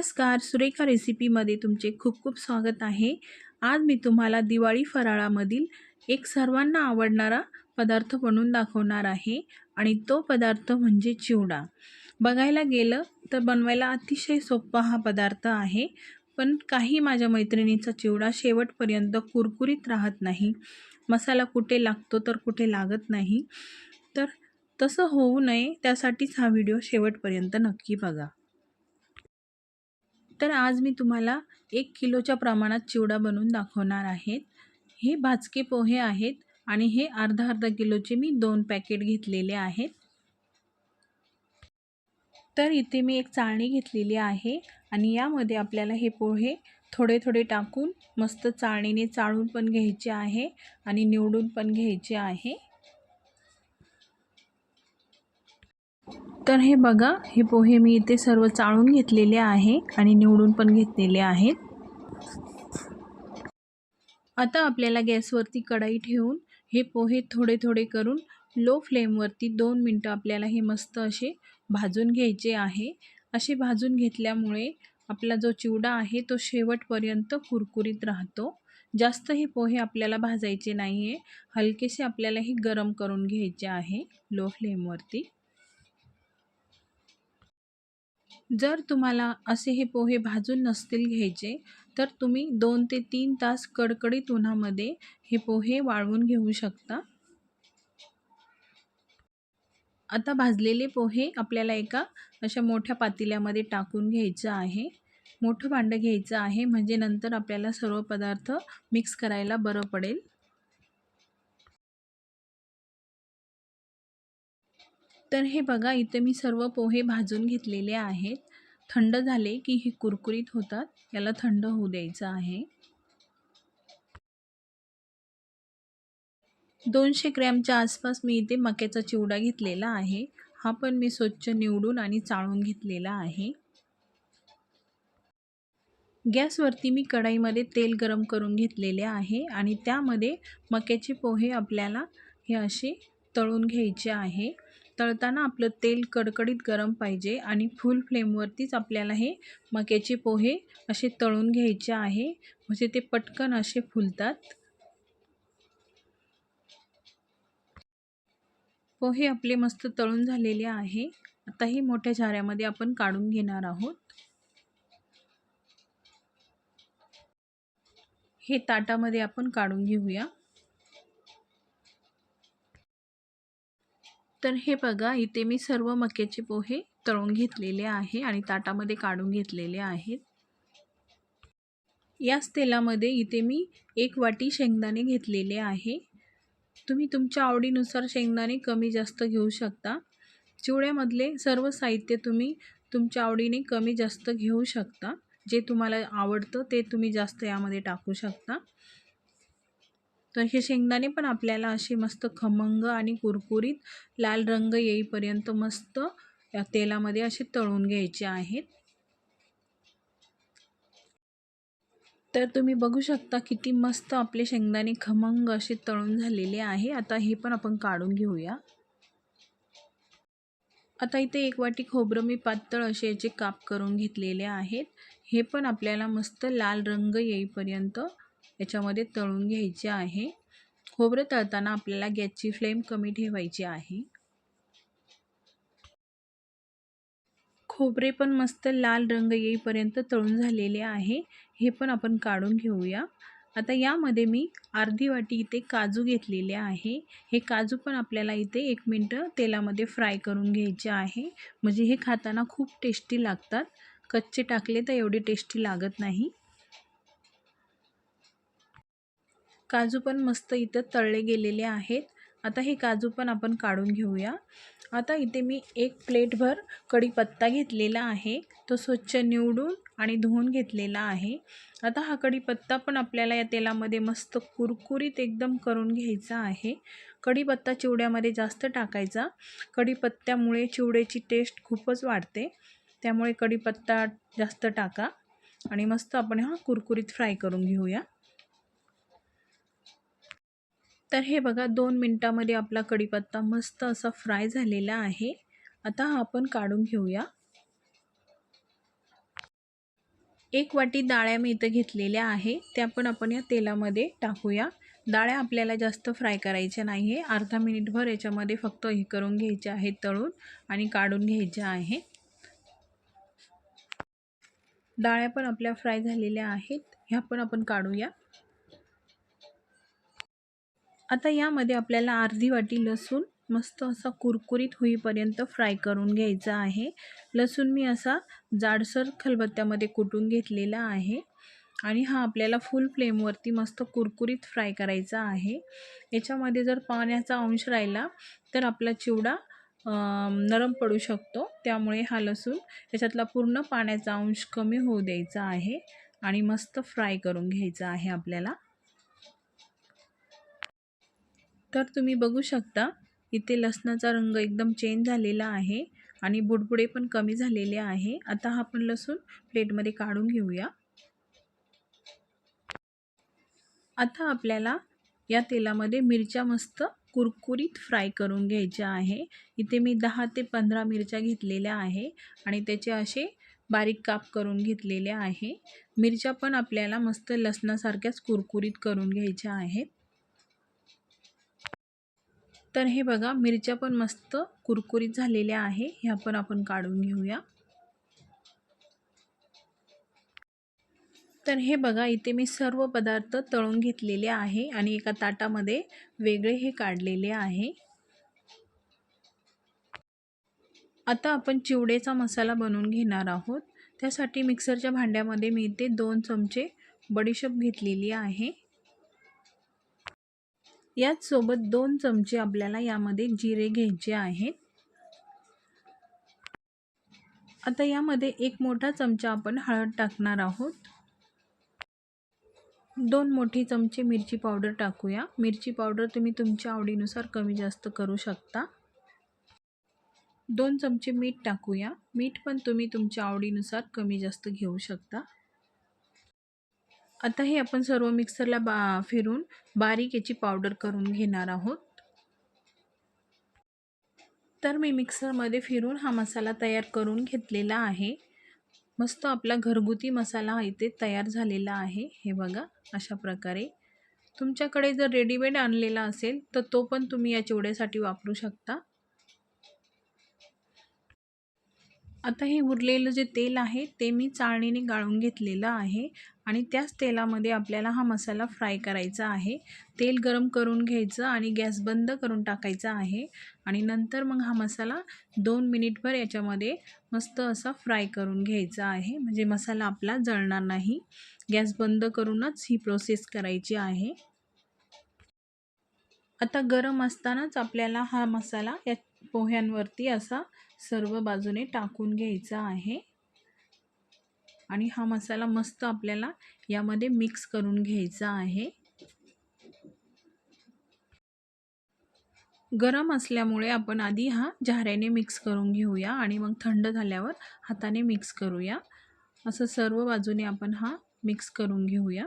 नमस्कार सुरेखा रेसिपीमध्ये तुमचे खूप खूप स्वागत आहे. आज मी तुम्हाला दिवाळी फराळामधील एक सर्वांना आवडणारा पदार्थ बनवून दाखवणार आहे आणि तो पदार्थ म्हणजे चिवडा. बघायला गेलं तर बनवायला अतिशय सोपा हा पदार्थ आहे पण काही माझ्या मैत्रिणीचा चिवडा शेवटपर्यंत कुरकुरीत राहत नाही. मसाला कुठे लागतो तर कुठे लागत नाही. तर तसं होऊ नये त्यासाठीच हा व्हिडिओ शेवटपर्यंत नक्की बघा. तर आज मी तुम्हाला एक किलोच्या प्रमाणात चिवडा बनवून दाखवणार आहेत. हे भाजके पोहे आहेत आणि हे अर्धा अर्धा किलोचे मी दोन पॅकेट घेतलेले आहेत. तर इथे मी एक चाळणी घेतलेली आहे आणि यामध्ये आपल्याला हे पोहे थोडे थोडे टाकून मस्त चाळणीने चाळून पण घ्यायचे आहे आणि निवडून पण घ्यायचे आहे. तर हे बघा हे पोहे मी इथे सर्व चाळून घेतलेले आहे आणि निवडून पण घेतलेले आहेत. आता आपल्याला गॅसवरती कढाई ठेवून हे पोहे थोडे थोडे करून लो फ्लेमवरती दोन मिनटं आपल्याला हे मस्त असे भाजून घ्यायचे आहे. असे भाजून घेतल्यामुळे आपला जो चिवडा आहे तो शेवटपर्यंत कुरकुरीत राहतो. जास्त हे पोहे आपल्याला भाजायचे नाही आहे हलकेसे आपल्याला हे गरम करून घ्यायचे आहे लो फ्लेमवरती. जर तुम्हाला असे हे पोहे भाजून नसतील घ्यायचे तर तुम्ही दोन ते तीन तास कडकडीत उन्हामध्ये हे पोहे वाळवून घेऊ शकता. आता भाजलेले पोहे आपल्याला एका अशा मोठ्या पातेल्यामध्ये टाकून घ्यायचं आहे. मोठं भांडं घ्यायचं आहे म्हणजे नंतर आपल्याला सर्व पदार्थ मिक्स करायला बरं पडेल. तर हे बघा इथे मी सर्व पोहे भाजून घेतलेले आहेत. थंड झाले की हे कुरकुरीत होतात. याला थंड होऊ द्यायचं आहे. दोनशे ग्रॅमच्या आसपास मी इथे मक्याचा चिवडा घेतलेला आहे. हा पण मी स्वच्छ निवडून आणि चाळून घेतलेला आहे. गॅसवरती मी कढाईमध्ये तेल गरम करून घेतलेले आहे आणि त्यामध्ये मक्याचे पोहे आपल्याला हे असे तळून घ्यायचे आहे. तळताना आपलं तेल कडकडीत गरम पाहिजे आणि फुल फ्लेमवरतीच आपल्याला हे मक्याचे पोहे असे तळून घ्यायचे आहे. म्हणजे ते पटकन असे फुलतात. पोहे आपले मस्त तळून झालेले आहे. आता ही मोठ्या झाऱ्यामध्ये आपण काढून घेणार आहोत. हे ताटामध्ये आपण काढून घेऊया. तर हे बघा इथे मी सर्व मक्याचे पोहे तळून घेतलेले आहे आणि ताटामध्ये काढून घेतलेले आहेत. याच तेलामध्ये इथे मी एक वाटी शेंगदाणे घेतलेले आहे. तुम्ही तुमच्या आवडीनुसार शेंगदाणे कमी जास्त घेऊ शकता. चिवड्यामधले सर्व साहित्य तुम्ही तुमच्या आवडीने कमी जास्त घेऊ शकता. जे तुम्हाला आवडतं ते तुम्ही जास्त यामध्ये टाकू शकता. तर हे शेंगदाणे पण आपल्याला असे मस्त खमंग आणि कुरकुरीत लाल रंग येईपर्यंत मस्त या तेलामध्ये असे तळून घ्यायचे आहेत. तर तुम्ही बघू शकता किती मस्त आपले शेंगदाणे खमंग असे तळून झालेले आहे. आता हे पण आपण काढून घेऊया. आता इथे एक वाटी खोबरं मी पातळ असे याचे काप करून घेतलेले आहेत. हे पण आपल्याला मस्त लाल रंग येईपर्यंत याच्यामध्ये तळून घ्यायचे आहे. खोबरं तळताना आपल्याला गॅसची फ्लेम कमी ठेवायची आहे. खोबरे पण मस्त लाल रंग येईपर्यंत तळून झालेले आहे. हे पण आपण काढून घेऊया. आता यामध्ये मी अर्धी वाटी इथे काजू घेतलेले आहे. हे काजू पण आपल्याला इथे एक मिनटं तेलामध्ये फ्राय करून घ्यायचे आहे. म्हणजे हे खाताना खूप टेस्टी लागतात. कच्चे टाकले तर एवढे टेस्टी लागत नाही. काजू पण मस्त इथं तळले गेलेले आहेत. आता हे काजू पण आपण काढून घेऊया. आता इथे मी एक प्लेटभर कढीपत्ता घेतलेला आहे. तो स्वच्छ निवडून आणि धुवून घेतलेला आहे. आता हा कढीपत्ता पण आपल्याला या तेलामध्ये मस्त कुरकुरीत एकदम करून घ्यायचा आहे. कढीपत्ता चिवड्यामध्ये जास्त टाकायचा. कढीपत्त्यामुळे चिवड्याची टेस्ट खूपच वाढते. त्यामुळे कढीपत्ता जास्त टाका. आणि मस्त आपण हा कुरकुरीत फ्राय करून घेऊया. तर हे बघा दोन मिनटामध्ये आपला कढीपत्ता मस्त असा फ्राय झालेला आहे. आता हा आपण काढून घेऊया. एक वाटी डाळ्या मी इथं घेतलेल्या आहे. त्या पण आपण या तेलामध्ये टाकूया. डाळ्या आपल्याला जास्त फ्राय करायच्या नाही आहे अर्धा मिनिटभर याच्यामध्ये फक्त हे करून घ्यायचे आहेत तळून आणि काढून घ्यायच्या आहे. डाळ्या पण आपल्या फ्राय झालेल्या आहेत. ह्या पण आपण काढूया. आता यामध्ये आपल्याला अर्धी वाटी लसूण मस्त असा कुरकुरीत होईपर्यंत फ्राय करून घ्यायचा आहे. लसूण मी असा जाडसर खलबत्त्यामध्ये कुटून घेतलेला आहे. आणि हा आपल्याला फुल फ्लेमवरती मस्त कुरकुरीत फ्राय करायचा आहे. याच्यामध्ये जर पाण्याचा अंश राहिला तर आपला चिवडा नरम पडू शकतो. त्यामुळे हा लसूण याच्यातला पूर्ण पाण्याचा अंश कमी होऊ द्यायचा आहे. आणि मस्त फ्राय करून घ्यायचा आहे आपल्याला. तर तुम्ही बघू शकता इथे लसणाचा रंग एकदम चेंज झालेला आहे आणि बुडबुडे पण कमी झालेले आहे. आता हा आपण लसूण प्लेटमध्ये काढून घेऊया. आता आपल्याला या तेलामध्ये मिरच्या मस्त कुरकुरीत फ्राय करून घ्यायच्या आहे. इथे मी दहा ते पंधरा मिरच्या घेतलेल्या आहे आणि त्याचे असे बारीक काप करून घेतलेले आहे. मिरच्या पण आपल्याला मस्त लसणासारख्याच कुरकुरीत करून घ्यायच्या आहेत. तर हे बघा मिरच्या पण मस्त कुरकुरीत झालेल्या आहे. ह्या पण आपण काढून घेऊया. तर हे बघा इथे मी सर्व पदार्थ तळून घेतलेले आहे आणि एका ताटामध्ये वेगळे हे काढलेले आहे. आता आपण चिवडेचा मसाला बनवून घेणार आहोत. त्यासाठी मिक्सरच्या भांड्यामध्ये मी इथे दोन चमचे बडीशेप घेतलेली आहे. याचसोबत दोन चमचे आपल्याला यामध्ये जिरे घ्यायचे आहेत. आता यामध्ये एक मोठा चमचा आपण हळद टाकणार आहोत. दोन मोठी चमचे मिरची पावडर टाकूया. मिरची पावडर तुम्ही तुमच्या आवडीनुसार कमी जास्त करू शकता. दोन चमचे मीठ टाकूया. मीठ पण तुम्ही तुमच्या आवडीनुसार कमी जास्त घेऊ शकता. आता हे आपण सर्व मिक्सरला बा फिरून बारीक याची पावडर करून घेणार आहोत. तर मी मिक्सरमध्ये फिरून हा मसाला तयार करून घेतलेला आहे. मस्त आपला घरगुती मसाला इथे तयार झालेला आहे. हे बघा अशा प्रकारे. तुमच्याकडे जर रेडीमेड आणलेला असेल तर तो पण तुम्ही या चिवड्यासाठी वापरू शकता. आता हे उरलेलं जे तेल आहे ते मी चाळणीने गाळून घेतलेलं आहे. आणि त्याच तेलामध्ये आपल्याला हा मसाला फ्राय करायचा आहे. तेल गरम करून घ्यायचं आणि गॅस बंद करून टाकायचा आहे. आणि नंतर मग हा मसाला दोन मिनिटभर याच्यामध्ये मस्त असा फ्राय करून घ्यायचा आहे. म्हणजे मसाला आपला जळणार नाही. गॅस बंद करूनच ही प्रोसेस करायची आहे. आता गरम असतानाच आपल्याला हा मसाला या पोह्यांवरती असा सर्व बाजूने टाकून घ्यायचा आहे. आणि हा मसाला मस्त आपल्याला यामध्ये मिक्स करून घ्यायचा आहे. गरम असल्यामुळे आपण आधी हा झाऱ्याने मिक्स करून घेऊया आणि मग थंड झाल्यावर हाताने मिक्स करूया. असं सर्व बाजूने आपण हा मिक्स करून घेऊया.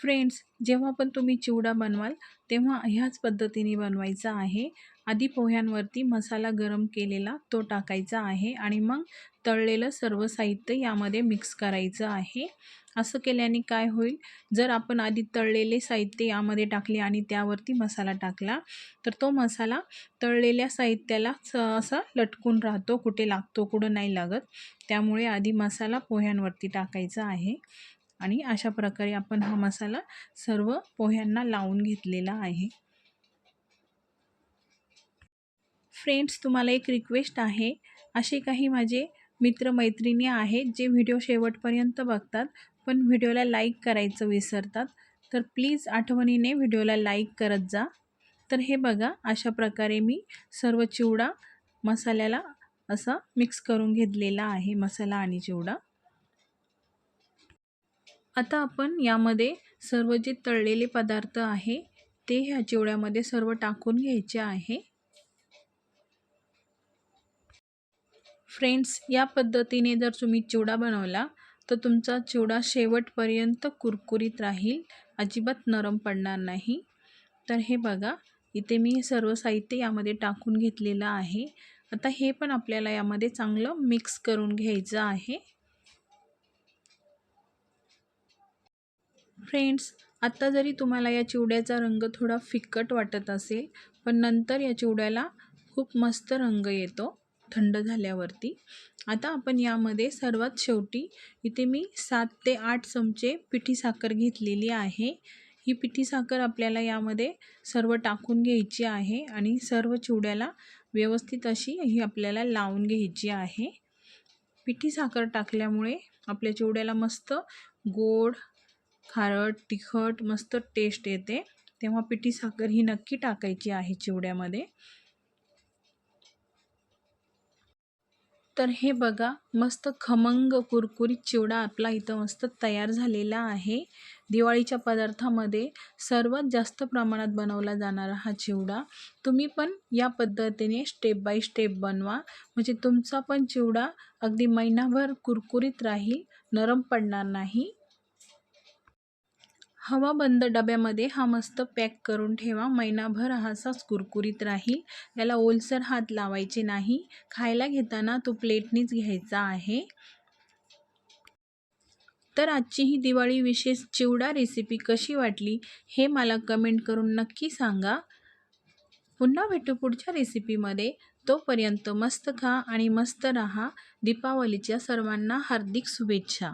फ्रेंड्स जेव्हा पण तुम्ही चिवडा बनवाल तेव्हा ह्याच पद्धतीने बनवायचा आहे. आधी पोह्यांवरती मसाला गरम केलेला तो टाकायचा आहे आणि मग तळलेलं सर्व साहित्य यामध्ये मिक्स करायचं आहे. असं केल्याने काय होईल? जर आपण आधी तळलेले साहित्य यामध्ये टाकले आणि त्यावरती मसाला टाकला तर तो मसाला तळलेल्या साहित्याला असा लटकून राहतो कुठे लागतो कुठं नाही लागत. त्यामुळे आधी मसाला पोह्यांवरती टाकायचा आहे आणि अशा प्रकारे आपण हा मसाला सर्व पोह्यांना लावून घेतलेला आहे. फ्रेंड्स तुम्हाला एक रिक्वेस्ट आहे. असे काही माझे मित्रमैत्रिणी आहेत जे व्हिडिओ शेवटपर्यंत बघतात पण व्हिडिओला लाईक करायचं विसरतात. तर प्लीज आठवणीने व्हिडिओला लाईक करत जा. तर हे बघा अशा प्रकारे मी सर्व चिवडा मसाल्याला असा मिक्स करून घेतलेला आहे मसाला आणि चिवडा. आता आपण यामध्ये सर्व जे तळलेले पदार्थ आहे ते ह्या चिवड्यामध्ये सर्व टाकून घ्यायचे आहे. फ्रेंड्स या पद्धतीने जर तुम्ही चिवडा बनवला तर तुमचा चिवडा शेवटपर्यंत कुरकुरीत राहील. अजिबात नरम पडणार नाही. तर हे बघा इथे मी सर्व साहित्य यामध्ये टाकून घेतलेलं आहे. आता हे पण आपल्याला यामध्ये चांगलं मिक्स करून घ्यायचं आहे. फ्रेंड्स आत्ता जरी तुम्हाला या चिवड्याचा रंग थोडा फिकट वाटत असेल पण नंतर या चिवड्याला खूप मस्त रंग येतो. थंड झाल्यावरती. आता आपण यामध्ये सर्वात शेवटी इथे मी सात ते आठ चमचे पिठी साखर घेतलेली आहे. ही पिठी साखर आपल्याला यामध्ये सर्व टाकून घ्यायची आहे आणि सर्व चिवड्याला व्यवस्थित अशी ही आपल्याला लावून घ्यायची आहे. पिठी साखर टाकल्यामुळे आपल्या चिवड्याला मस्त गोड खारट तिखट मस्त टेस्ट येते. तेव्हा पिठी साखर ही नक्की टाकायची आहे चिवड्यामध्ये. तर हे बघा मस्त खमंग कुरकुरीत चिवडा आपला इथं मस्त तयार झालेला आहे. दिवाळीच्या पदार्थामध्ये सर्वात जास्त प्रमाणात बनवला जाणारा हा चिवडा. तुम्ही पण या पद्धतीने स्टेप बाय स्टेप बनवा. म्हणजे तुमचा पण चिवडा अगदी महिनाभर कुरकुरीत राहील नरम पडणार नाही. हवा बंद डब्यामध्ये हा मस्त पॅक करून ठेवा. महिनाभर हा असाच कुरकुरीत राहील. याला ओलसर हात लावायचे नाही. खायला घेताना तो प्लेटनीच घ्यायचा आहे. तर आजची ही दिवाळी विशेष चिवडा रेसिपी कशी वाटली हे मला कमेंट करून नक्की सांगा. पुन्हा भेटू पुढच्या रेसिपीमध्ये तोपर्यंत मस्त खा आणि मस्त रहा. दीपावलीच्या सर्वांना हार्दिक शुभेच्छा.